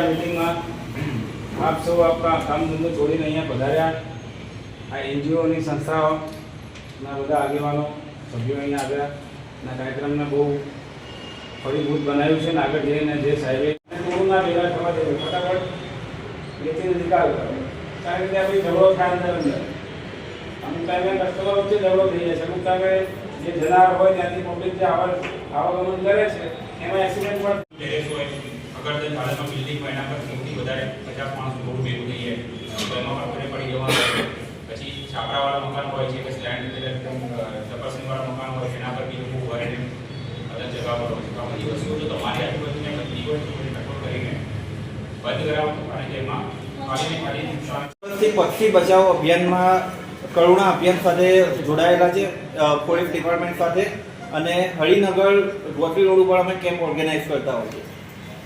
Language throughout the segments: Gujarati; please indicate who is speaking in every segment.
Speaker 1: આપ સૌ આપણા કામ ધંધો છોડીને અહીંયા પધાર્યા. આ એનજીઓની સંસ્થાઓના બધા આગેવાનો, સભ્યો અહીંયા આવ્યા. અને કાર્યક્રમને બહુ ફળીભૂત બનાવ્યું છે ને આગળ જઈને જે સાહેબે કોરોના ભેગા થવા દેવું ફટાફટ લેખીને નિકાલ કરો. કારણ કે આપણે ઝઘડો થાય અંદર અંદર. અમુક ટાઈમે કસ્ટમર વચ્ચે ઝઘડો થઈ જાય છે. અમુક ટાઈમે જે જનાર હોય ત્યાંથી પબ્લિક જે આવર આવાગમન કરે છે, એમાં એક્સિડન્ટ પણ
Speaker 2: અગર હાલતમાં બિલ્ડિંગ હોય એના પર મોટી વધારે પચાસ માણસ થોડું ભેગું થઈ જાય. તો એમાં આપણે પડી જવાનું પછી છાપરાવાળા મકાન હોય છે, કે સ્લેન્ડ ડબરસીનવાળા મકાન હોય, એના પર બી લોકો ને અલગ જગા પર હોય તો બધી વસ્તુઓ જો તમારી આજુબાજુને બધી હોય તો કરીને બંધ કરાવો. અને
Speaker 3: તેમાં પક્ષી બચાવ અભિયાનમાં કરુણા અભિયાન સાથે જોડાયેલા છે પોલીસ ડિપાર્ટમેન્ટ સાથે. અને હરિનગર ગોત્રી રોડ ઉપર અમે કેમ્પ ઓર્ગેનાઇઝ કરતા હોઈએ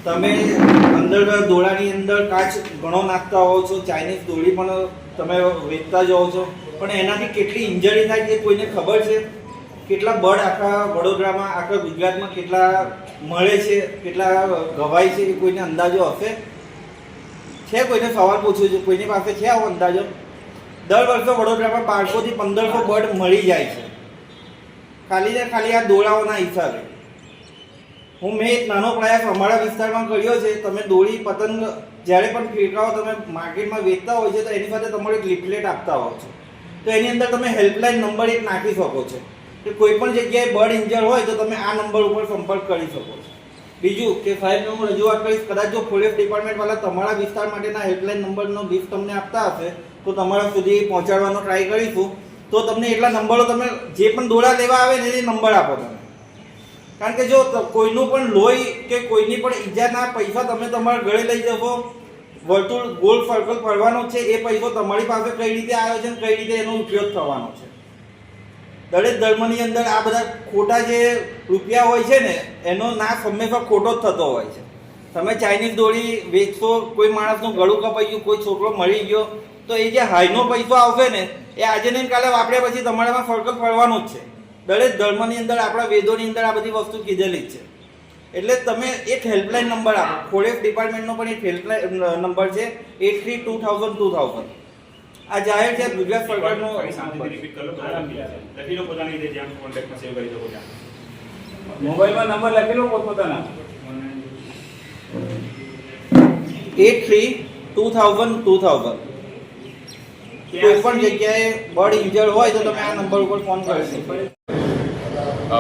Speaker 3: તમે અંદર દોડાની અંદર કાચ ઘણો નાખતા હોવ છો, ચાઇનીઝ દોડી પણ તમે વેચતા જાઓ છો. પણ એનાથી કેટલી ઇન્જરી થાય છે કોઈને ખબર છે? કેટલા બળ આખા વડોદરામાં, આખા ગુજરાતમાં કેટલા મળે છે, કેટલા ગવાય છે એ કોઈને અંદાજો હશે? છે કોઈને સવાલ પૂછું છું? કોઈની પાસે છે આવો અંદાજો? દર વર્ષે વડોદરામાં બારસોથી પંદરસો બર્ડ મળી જાય છે. ખાલી ને ખાલી આ દોડાઓના હિસાબે. હું મેં એક નાનો પ્રયાસ અમારા વિસ્તારમાં કર્યો છે. તમે દોરી, પતંગ જ્યારે પણ ફીરકાઓ તમે માર્કેટમાં વેચતા હોય છે, તો એની સાથે તમારે એક લિફલેટ આપતા હોય છે. તો એની અંદર તમે હેલ્પલાઇન નંબર એક નાખી શકો છો. કે કોઈ પણ જગ્યાએ બર્ડ ઇન્જર હોય, તો તમે આ નંબર ઉપર સંપર્ક કરી શકો છો. બીજું કે સાહેબને હું રજૂઆત કરીશ, કદાચ જો ફોરેસ્ટ ડિપાર્ટમેન્ટ વાળા તમારા વિસ્તાર માટેના હેલ્પલાઇન નંબરનો લિસ્ટ તમને આપતા હશે, તો તમારા સુધી પહોંચાડવાનો ટ્રાય કરીશું. તો તમને એટલા નંબરો તમે જે પણ દોરા લેવા આવે ને એ નંબર આપો તમે. કારણ કે જો કોઈનું પણ લોહી કે કોઈની પણ ઈજાના પૈસા તમે તમારા ગળે લઈ જશો, વર્તુળ ગોલ સર્કલ ફરવાનો છે, એ પૈસો તમારી પાસે કઈ રીતે આવ્યો છે કઈ રીતે એનો ઉપયોગ થવાનો છે. દરેક ધર્મની અંદર આ બધા ખોટા જે રૂપિયા હોય છે ને, એનો નાશ હંમેશા ખોટો જ થતો હોય છે. તમે ચાઇનીઝ દોરી વેચશો, કોઈ માણસનું ગળું કપાઈ ગયું, કોઈ છોકરો મળી ગયો, તો એ જે હાઈનો પૈસો આવશે ને, એ આજે ને કાલે વાપર્યા પછી તમારામાં સર્કલ ફરવાનો જ છે. દરેક ધર્મની અંદર આપણા વેદોની અંદર આ બધી વસ્તુ કીધેલી જ છે. એટલે તમે એક હેલ્પલાઇન નંબર આપો. ખોડેફ ડિપાર્ટમેન્ટનો પણ એક હેલ્પલાઇન નંબર છે eight three two thousand two thousand આ જાહેર છે ગુજરાત સરકારનો
Speaker 1: મોબાઈલમાં નંબર લખી લો પોતપોતાના.
Speaker 3: Eight three two thousand two thousand કોઈ પણ જગ્યાએ બર્ડ ઇન્જર્ડ હોય તો તમે આ નંબર ઉપર ફોન કરી શકો.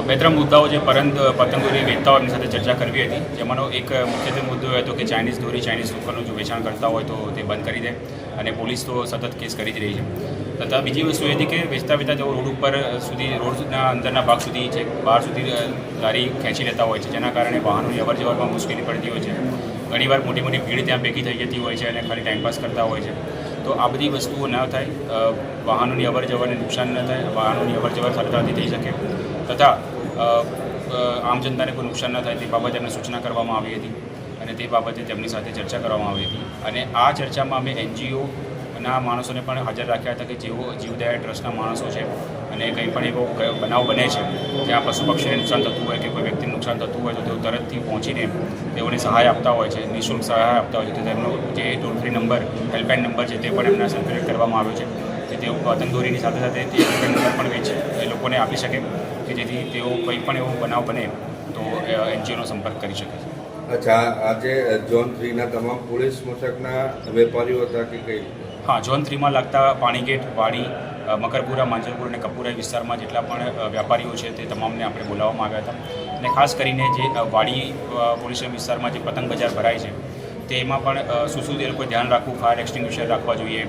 Speaker 2: બે ત્રણ મુદ્દાઓ જે પરંત પતંગોરી વેચતા હોય એમની સાથે ચર્ચા કરવી હતી, જેમાંનો એક મુખ્યત્વે મુદ્દો હતો કે ચાઇનીઝ દોરી ચાઇનીઝ ઉપરનું જો વેચાણ કરતા હોય તો તે બંધ કરી દે અને પોલીસ તો સતત કેસ કરી જ રહી છે. તથા બીજી વસ્તુ એ હતી કે વેચતા વેચતા તેઓ રોડ ઉપર સુધી રોડના અંદરના ભાગ સુધી છે બહાર સુધી લારી ખેંચી લેતા હોય છે, જેના કારણે વાહનોની અવર જવરમાં મુશ્કેલી પડતી હોય છે. ઘણીવાર મોટી મોટી ભીડ ત્યાં ભેગી થઈ જતી હોય છે અને ખાલી ટાઈમપાસ કરતા હોય છે. તો આ બધી વસ્તુઓ ન થાય વાહનોની અવર જવરને નુકસાન ન થાય, વાહનોની અવર જવર સરળતાથી થઈ શકે. તથા આમ જનતાને કોઈ નુકસાન ન થાય તે બાબતે એમને સૂચના કરવામાં આવી હતી અને તે બાબતે તેમની સાથે ચર્ચા કરવામાં આવી હતી. અને આ ચર્ચામાં અમે એનજીઓ ના માણસોને પણ હાજર રાખ્યા હતા કે જેઓ જીવદયા ટ્રસ્ટના માણસો છે અને કંઈ પણ એવો બનાવ બને છે જ્યાં પશુ પક્ષીને નુકસાન થતું હોય કે કોઈ વ્યક્તિને નુકસાન થતું હોય તો તેઓ તરતથી પહોંચીને તેઓને સહાય આપતા હોય છે, નિઃશુલ્ક સહાય આપતા હોય છે. તો તેમનો જે toll free number helpline number છે તે પણ એમના સર્ક્યુલેટ કરવામાં આવ્યો છે. કે તેઓ પતંગદોરીની સાથે સાથે તે હેલ્પલાઇન નંબર પણ વેચે. એ લોકોને આપી શકે કે જેથી તેઓ કંઈ પણ એવો બનાવ બને તો એનજીઓનો સંપર્ક કરી શકે છે.
Speaker 4: અચ્છા આજે ઝોન થ્રીના તમામ પોલીસ મથકના વેપારીઓ હતા કે કઈ?
Speaker 2: હા ઝોન થ્રીમાં લાગતા પાણીગેટ, વાડી મકરપુરા, માંજલપુર અને કપુરા વિસ્તારમાં જેટલા પણ વેપારીઓ છે તે તમામને આપણે બોલાવવામાં આવ્યા હતા. અને ખાસ કરીને જે વાડી પોલીસ વિસ્તારમાં જે પતંગ બજાર ભરાય છે, તેમાં પણ શું શું એ લોકોએ ધ્યાન રાખવું, ફાયર એક્સટિંગ્વિશર રાખવા જોઈએ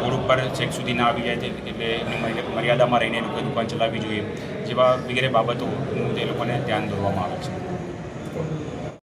Speaker 2: રોડ ઉપર છેક સુધી ના આવી જાય એટલે એની મર્યાદામાં રહીને એ લોકોએ દુકાન ચલાવવી જોઈએ, જેવા વગેરે બાબતોનું તે લોકોને ધ્યાન દોરવામાં આવે છે.